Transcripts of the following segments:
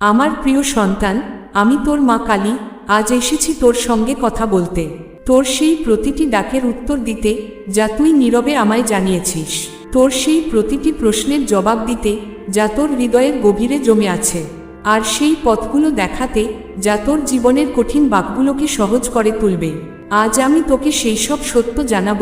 আমার প্রিয় সন্তান, আমি তোর মা কালী, আজ এসেছি তোর সঙ্গে কথা বলতে। তোর সেই প্রতিটি ডাকের উত্তর দিতে, যা তুই নীরবে আমায় জানিয়েছিস। তোর সেই প্রতিটি প্রশ্নের জবাব দিতে, যা তোর হৃদয়ের গভীরে জমে আছে। আর সেই পথগুলো দেখাতে, যা তোর জীবনের কঠিন বাকগুলোকে সহজ করে তুলবে। আজ আমি তোকে সেই সব সত্য জানাব,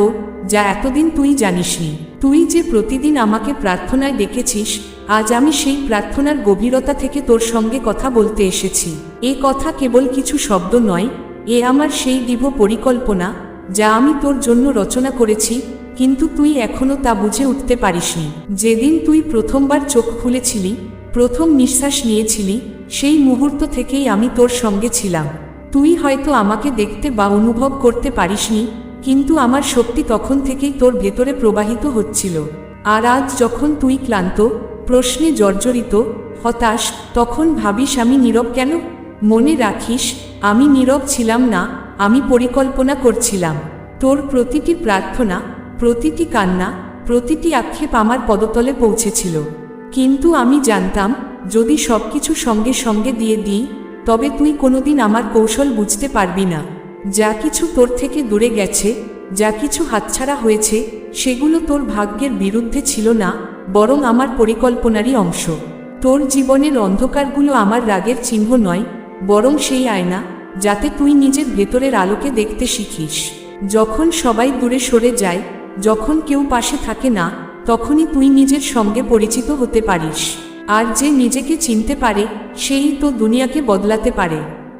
যা এতদিন তুই জানিসনি। তুই যে প্রতিদিন আমাকে প্রার্থনায় ডেকেছিস আজ আমি সেই প্রার্থনার গভীরতা থেকে তোর সঙ্গে কথা বলতে এসেছি। এ কথা কেবল কিছু শব্দ নয়, এ আমার সেই দৃঢ় পরিকল্পনা, যা আমি তোর জন্য রচনা করেছি, কিন্তু তুই এখনও তা বুঝে উঠতে পারিসনি। যেদিন তুই প্রথমবার চোখ খুলেছিলি, প্রথম নিঃশ্বাস নিয়েছিলি, সেই মুহূর্ত থেকেই আমি তোর সঙ্গে ছিলাম। তুই হয়তো আমাকে দেখতে বা অনুভব করতে পারিসনি, কিন্তু আমার শক্তি তখন থেকেই তোর ভেতরে প্রবাহিত হচ্ছিল। আর আজ যখন তুই ক্লান্ত প্রশ্নে জর্জরিত, হতাশ, তখন ভাবিস আমি নীরব কেন? মনে রাখিস, আমি নীরব ছিলাম না, আমি পরিকল্পনা করছিলাম। তোর প্রতিটি প্রার্থনা, প্রতিটি কান্না, প্রতিটি আক্ষেপ আমার পদতলে পৌঁছেছিল। কিন্তু আমি জানতাম, যদি সবকিছু সঙ্গে সঙ্গে দিয়ে দিই, তবে তুই কোনোদিন আমার কৌশল বুঝতে পারবি না। যা কিছু তোর থেকে দূরে গেছে, যা কিছু হাতছাড়া হয়েছে, সেগুলো তোর ভাগ্যের বিরুদ্ধে ছিল না বরং আমার পরিকল্পনারই অংশ। তোর জীবনের অন্ধকারগুলো আমার রাগের চিহ্ন নয়, বরং সেই আয়না, যাতে তুই নিজের ভেতরের আলোকে দেখতে শিখিস। যখন সবাই দূরে সরে যায়, যখন কেউ পাশে থাকে না, তখনই তুই নিজের সঙ্গে পরিচিত হতে পারিস। আর যে নিজেকে চিনতে পারে, সেই তো দুনিয়াকে বদলাতে পারে।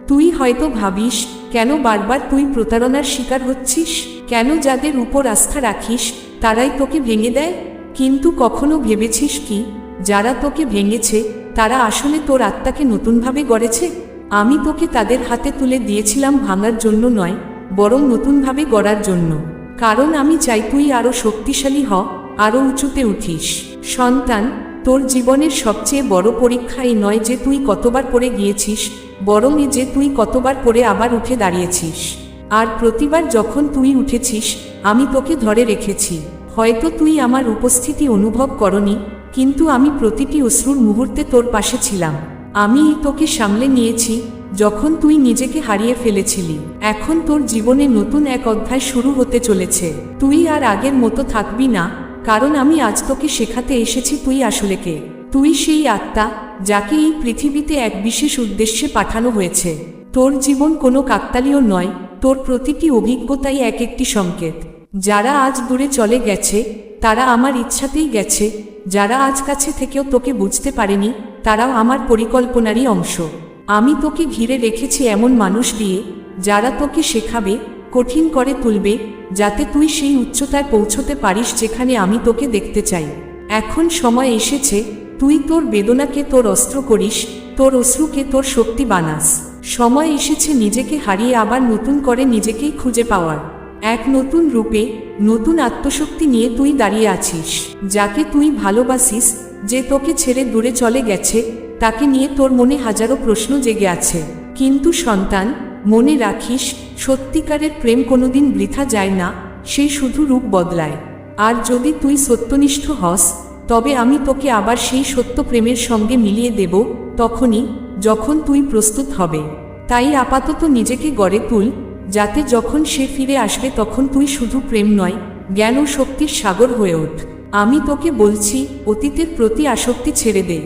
তুই হয়তো ভাবিস, কেন বারবার তুই প্রতারণার শিকার হচ্ছিস? কেন যাদের উপর আস্থা রাখিস, তারাই তোকে ভেঙে দেয়? কিন্তু কখনো ভেবেছিস কি, যারা তোকে ভেঙেছে, তারা আসলে তোর আত্মাকে নতুনভাবে গড়েছে? আমি তোকে তাদের হাতে তুলে দিয়েছিলাম ভাঙার জন্য নয়, বরং নতুনভাবে গড়ার জন্য। কারণ আমি চাই তুই আরও শক্তিশালী হ আরও উঁচুতে উঠিস। সন্তান, তোর জীবনের সবচেয়ে বড় পরীক্ষা এই নয় যে তুই কতবার পড়ে গিয়েছিস, বরং এ যে তুই কতবার পড়ে আবার উঠে দাঁড়িয়েছিস। আর প্রতিবার যখন তুই উঠেছিস, আমি তোকে ধরে রেখেছি। হয়তো তুই আমার উপস্থিতি অনুভব করনি, কিন্তু আমি প্রতিটি অশ্রুর মুহূর্তে তোর পাশে ছিলাম। আমি তোকে সামলে নিয়েছি, যখন তুই নিজেকে হারিয়ে ফেলেছিলি। এখন তোর জীবনে নতুন এক অধ্যায় শুরু হতে চলেছে। তুই আর আগের মতো থাকবি না, কারণ আমি আজ তোকে শেখাতে এসেছি তুই আসলে কে। তুই সেই আত্মা, যাকে এই পৃথিবীতে এক বিশেষ উদ্দেশ্যে পাঠানো হয়েছে। তোর জীবন কোনো কাকতালীয় নয়, তোর প্রতিটি অভিজ্ঞতাই এক একটি সংকেত। যারা আজ দূরে চলে গেছে, তারা আমার ইচ্ছাতেই গেছে, যারা আজ কাছে থেকেও তোকে বুঝতে পারেনি, তারাও আমার পরিকল্পনারই অংশ। আমি তোকে ঘিরে রেখেছি এমন মানুষ দিয়ে, যারা তোকে শেখাবে, কঠিন করে তুলবে, যাতে তুই সেই উচ্চতায় পৌঁছতে পারিস যেখানে আমি তোকে দেখতে চাই। এখন সময় এসেছে, তুই তোর বেদনাকে তোর অস্ত্র করিস, তোর অশ্রুকে তোর শক্তি বানাস। সময় এসেছে নিজেকে হারিয়ে আবার নতুন করে নিজেকেই খুঁজে পাওয়ার। এক নতুন রূপে নতুন আত্মশক্তি নিয়ে তুই দাঁড়িয়ে আছিস। যাকে তুই ভালোবাসিস, যে তোকে ছেড়ে দূরে চলে গেছে, তাকে নিয়ে তোর মনে হাজারো প্রশ্ন জেগে আছে। কিন্তু সন্তান, মনে রাখিস, সত্যিকারের প্রেম কোনোদিন বৃথা যায় না, সে শুধু রূপ বদলায়। আর যদি তুই সত্যনিষ্ঠ হস, তবে আমি তোকে আবার সেই সত্য প্রেমের সঙ্গে মিলিয়ে দেব তখনই, যখন তুই প্রস্তুত হবে। তাই আপাতত নিজেকে গড়ে তুল যাতে যখন সে ফিরে আসবে তখন তুই শুধু প্রেম নয়, জ্ঞান ও শক্তির সাগর হয়ে ওঠ। আমি তোকে বলছি, অতীতের প্রতি আসক্তি ছেড়ে দে।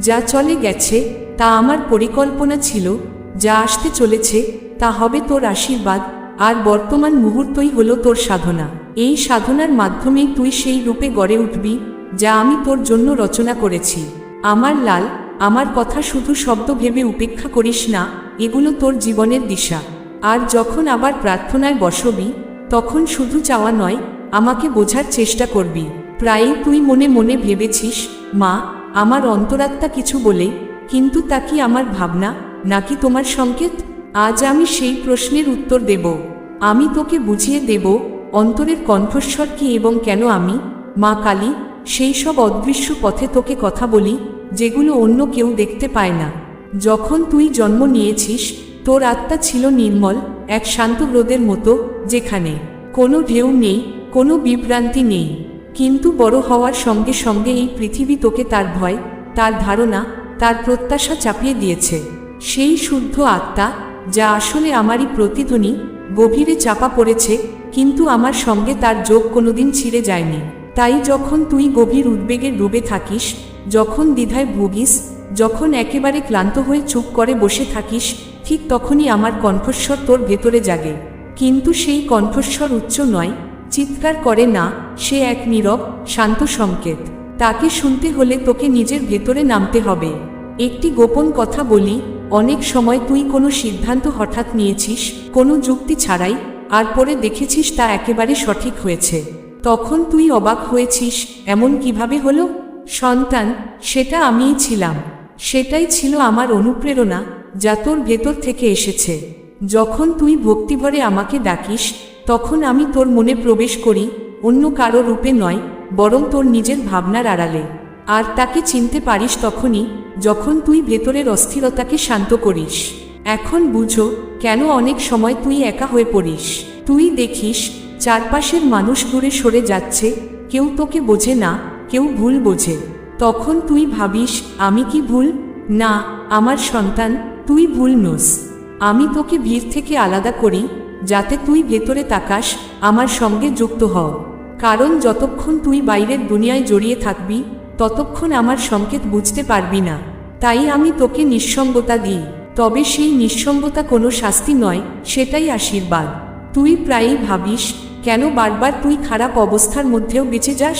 যা চলে গেছে, তা আমার পরিকল্পনা ছিল। যা আসতে চলেছে, তা হবে তোর আশীর্বাদ। আর বর্তমান মুহূর্তই হলো তোর সাধনা। এই সাধনার মাধ্যমেই তুই সেই রূপে গড়ে উঠবি, যা আমি তোর জন্য রচনা করেছি। আমার লাল, আমার কথা শুধু শব্দ ভেবে উপেক্ষা করিস না, এগুলো তোর জীবনের দিশা। আর যখন আবার প্রার্থনায় বসবি, তখন শুধু চাওয়া নয়, আমাকে বোঝার চেষ্টা করবি। প্রায়ই তুই মনে মনে ভেবেছিস, মা, আমার অন্তরাত্মা কিছু বলে, কিন্তু তা কি আমার ভাবনা, নাকি তোমার সংকেত? আজ আমি সেই প্রশ্নের উত্তর দেব। আমি তোকে বুঝিয়ে দেব, অন্তরের কণ্ঠস্বর কি এবং কেন আমি? মা কালী, সেই সব অদৃশ্য পথে তোকে কথা বলি, যেগুলো অন্য কেউ দেখতে পায় না। যখন তুই জন্ম নিয়েছিস তোর আত্মা ছিল নির্মল, এক শান্ত রোদের মতো, যেখানে কোনো ঢেউ নেই, কোনো বিভ্রান্তি নেই। কিন্তু বড় হওয়ার সঙ্গে সঙ্গে এই পৃথিবী তোকে তার ভয়, তার ধারণা, তার প্রত্যাশা চাপিয়ে দিয়েছে। সেই শুদ্ধ আত্মা, যা আসলে আমারই প্রতিধ্বনি, গভীরে চাপা পড়েছে, কিন্তু আমার সঙ্গে তার যোগ কোনোদিন ছিঁড়ে যায়নি। তাই যখন তুই গভীর উদ্বেগে ডুবে থাকিস, যখন দ্বিধায় ভুগিস, যখন একেবারে ক্লান্ত হয়ে চুপ করে বসে থাকিস ঠিক তখনই আমার কণ্ঠস্বর তোর ভেতরে জাগে। কিন্তু সেই কণ্ঠস্বর উচ্চ নয়, চিৎকার করে না, সে এক নীরব, শান্ত সংকেত। তাকে শুনতে হলে তোকে নিজের ভেতরে নামতে হবে। একটি গোপন কথা বলি, অনেক সময় তুই কোনো সিদ্ধান্ত হঠাৎ নিয়েছিস, কোনো যুক্তি ছাড়াই, আর পরে দেখেছিস তা একেবারে সঠিক হয়েছে। তখন তুই অবাক হয়েছিস, এমন কীভাবে হলো? সন্তান, সেটা আমিই ছিলাম। সেটাই ছিল আমার অনুপ্রেরণা যা তোর ভেতর থেকে এসেছে। যখন তুই ভক্তিভরে আমাকে ডাকিস, তখন আমি তোর মনে প্রবেশ করি, অন্য কারও রূপে নয়, বরং তোর নিজের ভাবনার আড়ালে। আর তাকে চিনতে পারিস তখনই, যখন তুই ভেতরের অস্থিরতাকে শান্ত করিস। এখন বুঝো, কেন অনেক সময় তুই একা হয়ে পড়িস। তুই দেখিস, চারপাশের মানুষ দূরে সরে যাচ্ছে, কেউ তোকে বোঝে না, কেউ ভুল বোঝে। তখন তুই ভাবিস, আমি কি ভুল? না, আমার সন্তান তুই ভুল নোস। আমি তোকে ভিড় থেকে আলাদা করি, যাতে তুই ভেতরে তাকাস, আমার সঙ্গে যুক্ত হও। কারণ যতক্ষণ তুই বাইরের দুনিয়ায় জড়িয়ে থাকবি, ততক্ষণ আমার সংকেত বুঝতে পারবি না। তাই আমি তোকে নিঃসঙ্গতা দিই। তবে সেই নিঃসঙ্গতা কোনো শাস্তি নয়, সেটাই আশীর্বাদ। তুই প্রায়ই ভাবিস, কেন বারবার তুই খারাপ অবস্থার মধ্যেও বেঁচে যাস?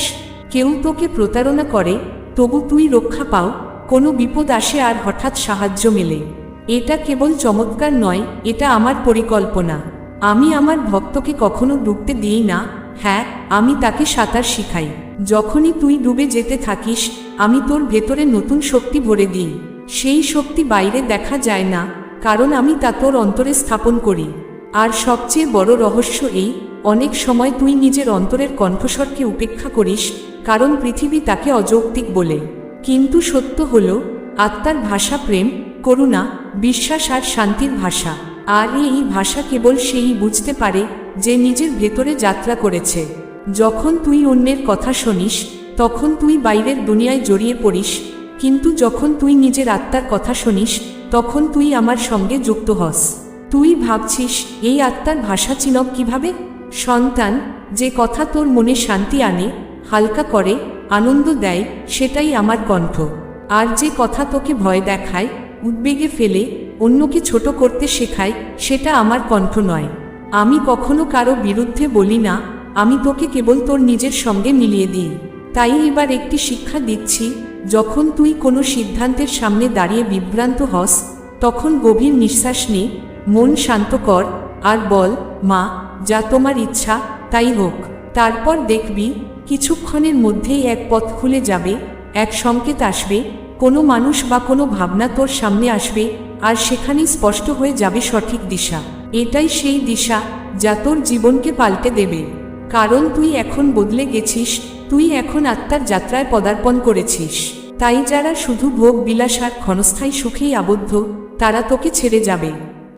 কেউ তোকে প্রতারণা করে, তবু তুই রক্ষা পাও, কোনো বিপদ আসে আর হঠাৎ সাহায্য মেলে। এটা কেবল চমৎকার নয়, এটা আমার পরিকল্পনা। আমি আমার ভক্তকে কখনো ডুবতে দিই না। হ্যাঁ আমি তাকে সাঁতার শিখাই। যখনই তুই ডুবে যেতে থাকিস, আমি তোর ভেতরে নতুন শক্তি ভরে দিই। সেই শক্তি বাইরে দেখা যায় না, কারণ আমি তা তোর অন্তরে স্থাপন করি। আর সবচেয়ে বড় রহস্য এই, অনেক সময় তুই নিজের অন্তরের কণ্ঠস্বরকে উপেক্ষা করিস, কারণ পৃথিবী তাকে অযৌক্তিক বলে। কিন্তু সত্য হল আত্মার ভাষা প্রেম, করুণা, বিশ্বাস আর শান্তির ভাষা। আর এই ভাষা কেবল সেই বুঝতে পারে যে নিজের ভেতরে যাত্রা করেছে। যখন তুই অন্যের কথা শুনিস, তখন তুই বাইরের দুনিয়ায় জড়িয়ে পড়িস। কিন্তু যখন তুই নিজের আত্মার কথা শুনিস, তখন তুই আমার সঙ্গে যুক্ত হস। তুই ভাবছিস, এই আত্মার ভাষা চিনক কীভাবে? সন্তান, যে কথা তোর মনে শান্তি আনে, হালকা করে, আনন্দ দেয়, সেটাই আমার কণ্ঠ। আর যে কথা তোকে ভয় দেখায়, উদ্বেগে ফেলে, অন্যকে ছোট করতে শেখায়, সেটা আমার কণ্ঠ নয়। আমি কখনো কারও বিরুদ্ধে বলি না, আমি তোকে কেবল তোর নিজের সঙ্গে মিলিয়ে দিই। তাই এবার একটি শিক্ষা দিচ্ছি, যখন তুই কোনো সিদ্ধান্তের সামনে দাঁড়িয়ে বিভ্রান্ত হস, তখন গভীর নিঃশ্বাস নে, মন শান্ত কর, আর বল, মা, যা তোমার ইচ্ছা, তাই হোক। তারপর দেখবি, কিছুক্ষণের মধ্যেই এক পথ খুলে যাবে এক সংকেত আসবে, কোনো মানুষ বা কোনো ভাবনা তোর সামনে আসবে, আর সেখানেই স্পষ্ট হয়ে যাবে সঠিক দিশা। এটাই সেই দিশা যা তোর জীবনকে পাল্টে দেবে। কারণ তুই এখন বদলে গেছিস, তুই এখন আত্মার যাত্রায় পদার্পণ করেছিস। তাই যারা শুধু ভোগ, বিলাস আর ক্ষণস্থায়ী সুখেই আবদ্ধ, তারা তোকে ছেড়ে যাবে।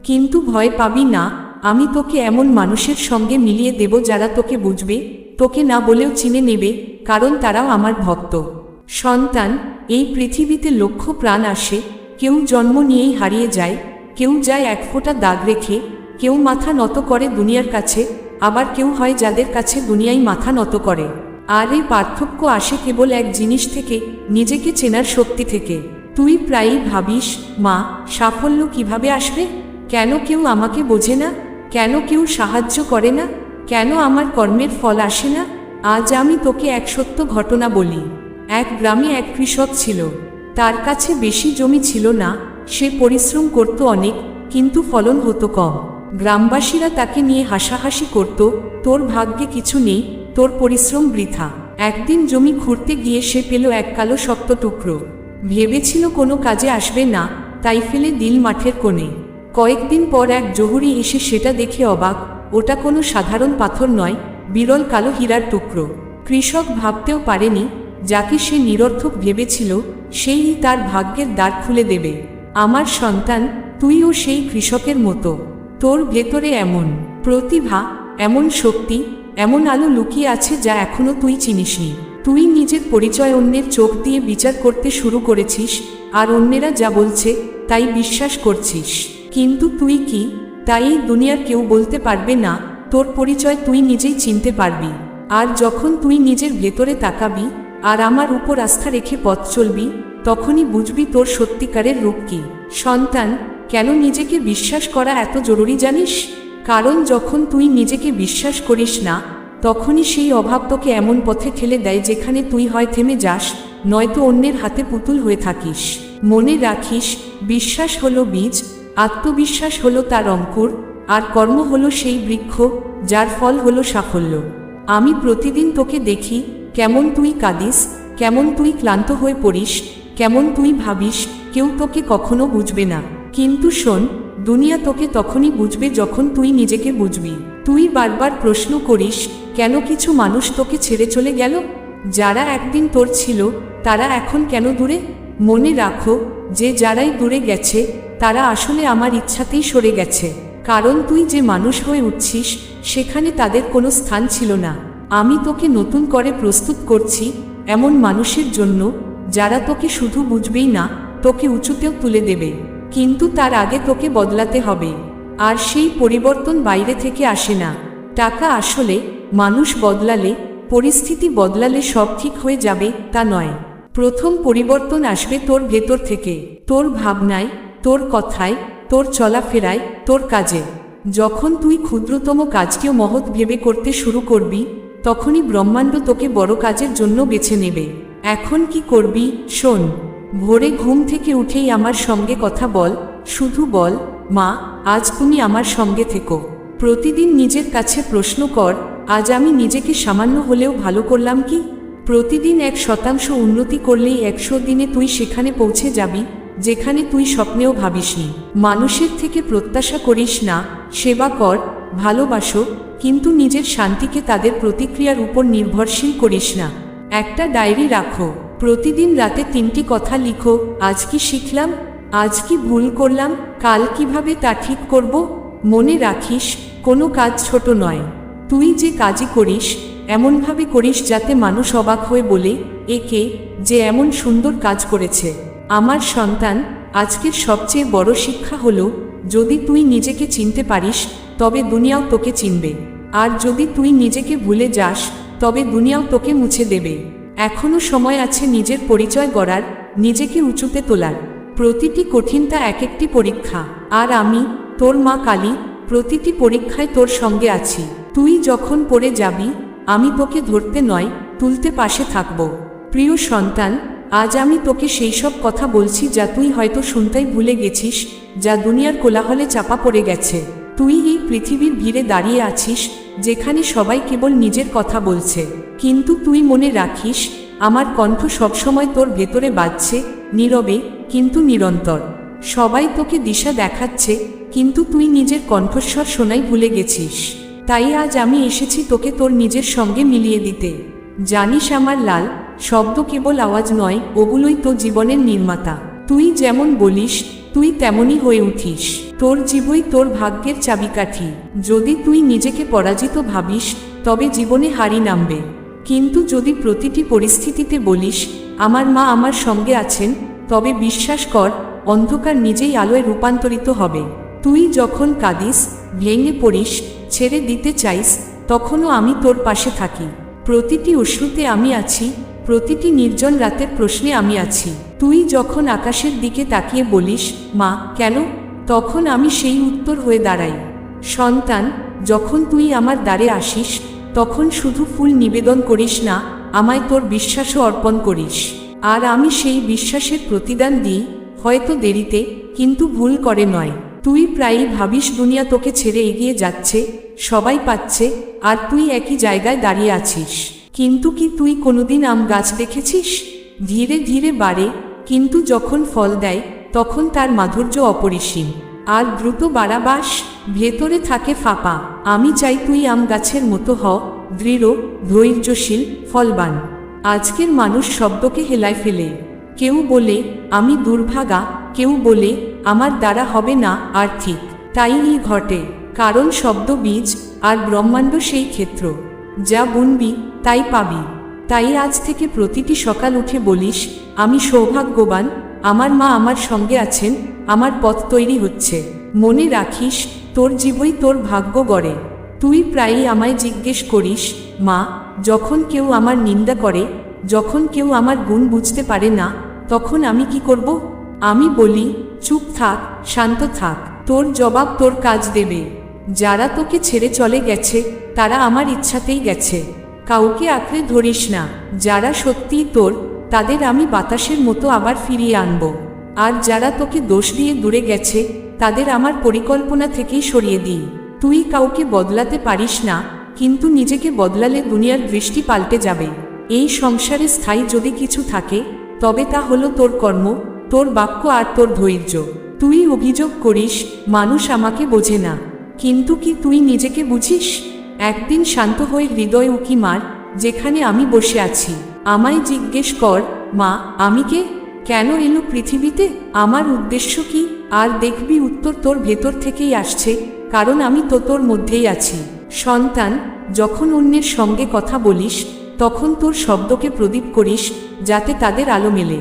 কিন্তু ভয় পাবি না, আমি তোকে এমন মানুষের সঙ্গে মিলিয়ে দেব যারা তোকে বুঝবে, তোকে না বলেও চিনে নেবে, কারণ তারাও আমার ভক্ত। সন্তান, এই পৃথিবীতে লক্ষ প্রাণ আসে, কেউ জন্ম নিয়েই হারিয়ে যায়, কেউ যায় এক ফোঁটা দাগ রেখে, কেউ মাথা নত করে দুনিয়ার কাছে, আবার কেউ হয় যাদের কাছে দুনিয়াই মাথা নত করে। আর এই পার্থক্য আসে কেবল এক জিনিস থেকে, নিজেকে চেনার শক্তি থেকে। তুই প্রায়ই ভাবিস, মা, সাফল্য কীভাবে আসবে? কেন কেউ আমাকে বোঝে না? কেন কেউ সাহায্য করে না? কেন আমার কর্মের ফল আসে না? আজ আমি তোকে এক সত্য ঘটনা বলি। এক গ্রামে এক কৃষক ছিল। তার কাছে বেশি জমি ছিল না, সে পরিশ্রম করত অনেক, কিন্তু ফলন হতো কম। গ্রামবাসীরা তাকে নিয়ে হাসাহাসি করত, তোর ভাগ্যে কিছু নেই, তোর পরিশ্রম বৃথা। একদিন জমি খুঁড়তে গিয়ে সে পেল এক কালো শক্ত টুকরো। ভেবেছিল কোনো কাজে আসবে না, তাই ফেলে দিল মাঠের কোণে। কয়েকদিন পর এক জহুরি এসে সেটা দেখে অবাক, ওটা কোনো সাধারণ পাথর নয়, বিরল কালো হীরার টুকরো। কৃষক ভাবতেও পারেনি যাকে সে নিরর্থক ভেবেছিল, সেই তার ভাগ্যের দ্বার খুলে দেবে। আমার সন্তান, তুইও সেই কৃষকের মতো। তোর ভেতরে এমন প্রতিভা, এমন শক্তি, এমন আলো লুকিয়ে আছে যা এখনও তুই চিনিসনি। তুই নিজের পরিচয় অন্যের চোখ দিয়ে বিচার করতে শুরু করেছিস, আর অন্যেরা যা বলছে, তাই বিশ্বাস করছিস। কিন্তু তুই কি? তাই দুনিয়ার কেউ বলতে পারবে না, তোর পরিচয় তুই নিজেই চিনতে পারবি। আর যখন তুই নিজের ভেতরে তাকাবি আর আমার উপর আস্থা রেখে পথ চলবি, তখনই বুঝবি তোর সত্যিকারের রূপ কি। সন্তান, কেন নিজেকে বিশ্বাস করা এত জরুরি জানিস? কারণ যখন তুই নিজেকে বিশ্বাস করিস না, তখনই সেই অভাব তোকে এমন পথে ঠেলে দেয় যেখানে তুই হয় থেমে যাস, নয়তো অন্যের হাতে পুতুল হয়ে থাকিস। মনে রাখিস, বিশ্বাস হলো বীজ, আত্মবিশ্বাস হলো তার অঙ্কুর, আর কর্ম হলো সেই বৃক্ষ, যার ফল হলো সাফল্য। আমি প্রতিদিন তোকে দেখি কেমন তুই কাঁদিস, কেমন তুই ক্লান্ত হয়ে পড়িস, কেমন তুই ভাবিস, কেউ তোকে কখনো বুঝবে না। কিন্তু শোন, দুনিয়া তোকে তখনই বুঝবে যখন তুই নিজেকে বুঝবি। তুই বারবার প্রশ্ন করিস, কেন কিছু মানুষ তোকে ছেড়ে চলে গেল? যারা একদিন তোর ছিল, তারা এখন কেন দূরে? মনে রাখো, যে যারাই দূরে গেছে, তারা আসলে আমার ইচ্ছাতেই সরে গেছে। কারণ তুই যে মানুষ হয়ে উঠছিস, সেখানে তাদের কোনো স্থান ছিল না। আমি তোকে নতুন করে প্রস্তুত করছি এমন মানুষের জন্য যারা তোকে শুধু বুঝবেই না, তোকে উঁচুতেও তুলে দেবে। কিন্তু তার আগে তোকে বদলাতে হবে। আর সেই পরিবর্তন বাইরে থেকে আসে না। টাকা আসলে মানুষ বদলালে, পরিস্থিতি বদলালে সব ঠিক হয়ে যাবে তা নয়। প্রথম পরিবর্তন আসবে তোর ভেতর থেকে। তোর ভাবনায়, তোর কথায়, তোর চলাফেরায়, তোর কাজে। যখন তুই ক্ষুদ্রতম কাজকেও মহৎ ভেবে করতে শুরু করবি তখনই ব্রহ্মাণ্ড তোকে বড় কাজের জন্য বেছে নেবে। এখন কি করবি? শোন, ভোরে ঘুম থেকে উঠেই আমার সঙ্গে কথা বল, শুধু বল, মা, আজ তুমি আমার সঙ্গে থেকো। প্রতিদিন নিজের কাছে প্রশ্ন কর, আজ আমি নিজেকে সামান্য হলেও ভালো করলাম কি? প্রতিদিন এক শতাংশ উন্নতি করলেই একশো দিনে তুই সেখানে পৌঁছে যাবি, যেখানে তুই স্বপ্নেও ভাবিসনি। মানুষের থেকে প্রত্যাশা করিস না, সেবা কর, ভালোবাসো কিন্তু নিজের শান্তিকে তাদের প্রতিক্রিয়ার উপর নির্ভরশীল করিস না। একটা ডায়েরি রাখো। প্রতিদিন রাতে তিনটি কথা লিখো। আজ কি শিখলাম? আজ কি ভুল করলাম? কাল কীভাবে তা ঠিক করব? মনে রাখিস, কোনো কাজ ছোট নয়। তুই যে কাজই করিস, এমনভাবে করিস যাতে মানুষ অবাক হয়ে বলে একে যে এমন সুন্দর কাজ করেছে। আমার সন্তান আজকের সবচেয়ে বড় শিক্ষা হলো, যদি তুই নিজেকে চিনতে পারিস, তবে দুনিয়াও তোকে চিনবে। আর যদি তুই নিজেকে ভুলে যাস, তবে দুনিয়াও তোকে মুছে দেবে। এখনও সময় আছে নিজের পরিচয় গড়ার, নিজেকে উঁচুতে তোলার। প্রতিটি কঠিনতা এক একটি পরীক্ষা। আর আমি, তোর মা কালী, প্রতিটি পরীক্ষায় তোর সঙ্গে আছি। তুই যখন পড়ে যাবি, আমি তোকে ধরতে নয়, তুলতে পাশে থাকব। প্রিয় সন্তান, আজ আমি তোকে সেই সব কথা বলছি যা তুই হয়তো শুনতেই ভুলে গেছিস, যা দুনিয়ার কোলাহলে চাপা পড়ে গেছে। তুই এই পৃথিবীর ভিড়ে দাঁড়িয়ে আছিস, যেখানে সবাই কেবল নিজের কথা বলছে। কিন্তু তুই মনে রাখিস, আমার কণ্ঠ সবসময় তোর ভেতরে বাজছে, নীরবে, কিন্তু নিরন্তর। সবাই তোকে দিশা দেখাচ্ছে, কিন্তু তুই নিজের কণ্ঠস্বর শোনাই ভুলে গেছিস। তাই আজ আমি এসেছি তোকে তোর নিজের সঙ্গে মিলিয়ে দিতে। জানিস আমার লাল, শব্দ কেবল আওয়াজ নয়, ওগুলোই তো জীবনের নির্মাতা। তুই যেমন বলিস তুই তেমনই হয়ে উঠিস। তোর জীবই তোর ভাগ্যের চাবিকাঠি। যদি তুই নিজেকে পরাজিত ভাবিস, তবে জীবনে হারি নামবে। কিন্তু যদি প্রতিটি পরিস্থিতিতে বলিস, আমার মা আমার সঙ্গে আছেন, তবে বিশ্বাস কর, অন্ধকার নিজেই আলোয় রূপান্তরিত হবে। তুই যখন কাঁদিস, ভেঙে পড়িস, ছেড়ে দিতে চাইস, তখনও আমি তোর পাশে থাকি। প্রতিটি অশ্রুতে আমি আছি, প্রতিটি নির্জন রাতের প্রশ্নে আমি আছি। তুই যখন আকাশের দিকে তাকিয়ে বলিস, মা, কেন? তখন আমি সেই উত্তর হয়ে দাঁড়াই। সন্তান, যখন তুই আমার দ্বারে আসিস, তখন শুধু ফুল নিবেদন করিস না, আমায় তোর বিশ্বাসও অর্পণ করিস। আর আমি সেই বিশ্বাসের প্রতিদান দিই, হয়তো দেরিতে, কিন্তু ভুল করে নয়। তুই প্রায়ই ভাবিস দুনিয়া তোকে ছেড়ে এগিয়ে যাচ্ছে, সবাই পাচ্ছে, আর তুই একই জায়গায় দাঁড়িয়ে আছিস। কিন্তু কি তুই কোনোদিন আম গাছ দেখেছিস? ধীরে ধীরে বাড়ে কিন্তু যখন ফল দেয়, তখন তার মাধুর্য অপরিসীম। আর দ্রুত বাড়াবাস ভেতরে থাকে ফাঁপা। আমি চাই তুই আম গাছের মতো হ, দৃঢ়, ধৈর্যশীল, ফলবান। আজকের মানুষ শব্দকে হেলায় ফেলে। কেউ বলে, আমি দুর্ভাগা। কেউ বলে, আমার দ্বারা হবে না। আর্থিক তাই ই ঘটে। কারণ শব্দ বীজ আর ব্রহ্মাণ্ড সেই ক্ষেত্র। যা বুনবি, তাই পাবি। তাই আজ থেকে প্রতিটি সকাল উঠে বলিস, আমি সৌভাগ্যবান, আমার মা আমার সঙ্গে আছেন, আমার পথ তৈরি হচ্ছে। মনে রাখিস, তোর জীবই তোর ভাগ্য গড়ে। তুই প্রায়ই আমায় জিজ্ঞেস করিস, মা, যখন কেউ আমার নিন্দা করে, যখন কেউ আমার গুণ বুঝতে পারে না, তখন আমি কি করব? আমি বলি, চুপ থাক, শান্ত থাক, তোর জবাব তোর কাজ দেবে। যারা তোকে ছেড়ে চলে গেছে, তারা আমার ইচ্ছাতেই গেছে। কাউকে আঁকড়ে ধরিস না। যারা সত্যিই তোর, তাদের আমি বাতাসের মতো আবার ফিরিয়ে আনব। আর যারা তোকে দোষ দিয়ে দূরে গেছে, তাদের আমার পরিকল্পনা থেকেই সরিয়ে দিই। তুই কাউকে বদলাতে পারিস না, কিন্তু নিজেকে বদলালে দুনিয়ার দৃষ্টি পাল্টে যাবে। এই সংসারে স্থায়ী যদি কিছু থাকে, তবে তা হলো তোর কর্ম, তোর বাক্য আর তোর ধৈর্য। তুই অভিযোগ করিস, মানুষ আমাকে বোঝে না। কিন্তু কি তুই নিজেকে বুঝিস? একদিন শান্ত হয়ে হৃদয় উকি মার, যেখানে আমি বসে আছি, আমায় জিজ্ঞেস কর, মা, আমি কে? কেন এলো পৃথিবীতে? আমার উদ্দেশ্য কি? আর দেখবি উত্তর তোর ভেতর থেকেই আসছে, কারণ আমি তো তোর মধ্যেই আছি। সন্তান, যখন অন্যের সঙ্গে কথা বলিস, তখন তোর শব্দকে প্রদীপ করিস, যাতে তাদের আলো মেলে।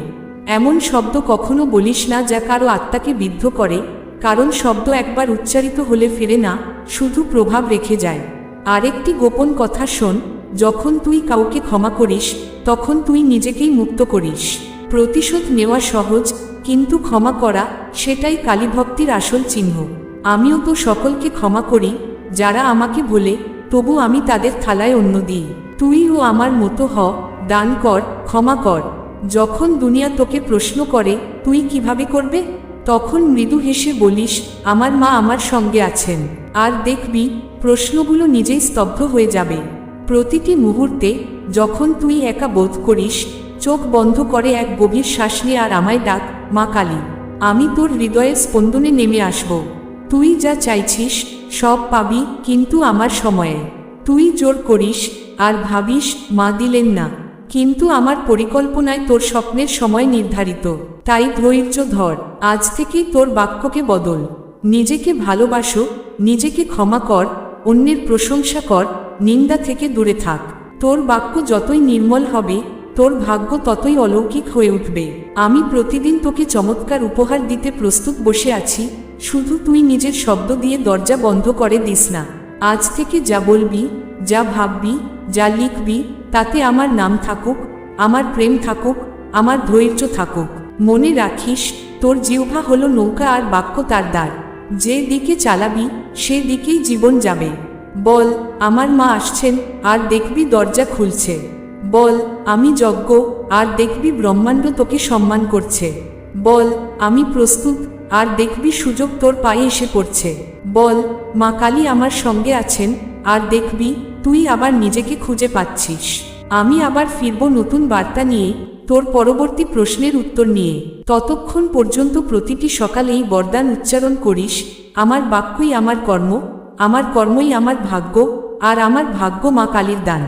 এমন শব্দ কখনো বলিস না যা কারও আত্মাকে বিদ্ধ করে, কারণ শব্দ একবার উচ্চারিত হলে ফেরে না, শুধু প্রভাব রেখে যায়। আরেকটি গোপন কথা শোন, যখন তুই কাউকে ক্ষমা করিস, তখন তুই নিজেকেই মুক্ত করিস। প্রতিশোধ নেওয়া সহজ, কিন্তু ক্ষমা করা, সেটাই কালীভক্তির আসল চিহ্ন। আমিও তো সকলকে ক্ষমা করি, যারা আমাকে বলে তবু আমি তাদের থালায় অন্য দিই। তুইও আমার মতো হ, দান কর, ক্ষমা কর। যখন দুনিয়া তোকে প্রশ্ন করে, তুই কীভাবে করবে? তখন মৃদু হেসে বলিস, আমার মা আমার সঙ্গে আছেন। আর দেখবি, প্রশ্নগুলো নিজেই স্তব্ধ হয়ে যাবে। প্রতিটি মুহূর্তে, যখন তুই একা বোধ করিস, চোখ বন্ধ করে এক গভীর শ্বাস নিয়ে আর আমায় ডাক, মা কালী, আমি তোর হৃদয়ের স্পন্দনে নেমে আসব। তুই যা চাইছিস, সব পাবি কিন্তু আমার সময়ে। তুই জোর করিস আর ভাবিস, মা দিলেন না। কিন্তু আমার পরিকল্পনায় তোর স্বপ্নের সময় নির্ধারিত। তাই ধৈর্য ধর, আজ থেকেই তোর বাক্যকে বদল। নিজেকে ভালোবাসো নিজেকে ক্ষমা কর, অন্যের প্রশংসা কর, নিন্দা থেকে দূরে থাক। তোর বাক্য যতই নির্মল হবে, তোর ভাগ্য ততই অলৌকিক হয়ে উঠবে। আমি প্রতিদিন তোকে চমৎকার উপহার দিতে প্রস্তুত বসে আছি, শুধু তুই নিজের শব্দ দিয়ে দরজা বন্ধ করে দিস না। আজ থেকে যা বলবি, যা ভাববি, যা লিখবি, তাতে আমার নাম থাকুক, আমার প্রেম থাকুক, আমার ধৈর্য থাকুক। মনে রাখিস, তোর জিহ্বা হলো নৌকা আর বাক্য তার দ্বার। যে দিকে চালাবি, সে দিকেই জীবন যাবে। বল, আমার মা আসছেন, আর দেখবি দরজা খুলছে। বল, আমি যজ্ঞ, আর দেখবি ব্রহ্মাণ্ড তোকে সম্মান করছে। বল, আমি প্রস্তুত, আর দেখবি সুযোগ তোর পায়ে এসে পড়ছে। বল, মা কালী আমার সঙ্গে আছেন, আর দেখবি, তুই আবার নিজেকে খুঁজে পাচ্ছিস। আমি আবার ফিরব নতুন বার্তা নিয়ে তোর পরবর্তী প্রশ্নের উত্তর নিয়ে। ততক্ষণ পর্যন্ত প্রতিটি সকালেই বরদান উচ্চারণ করিস, আমার বাক্যই আমার কর্ম, আমার কর্মই আমার ভাগ্য, আর আমার ভাগ্য মা কালীর দান।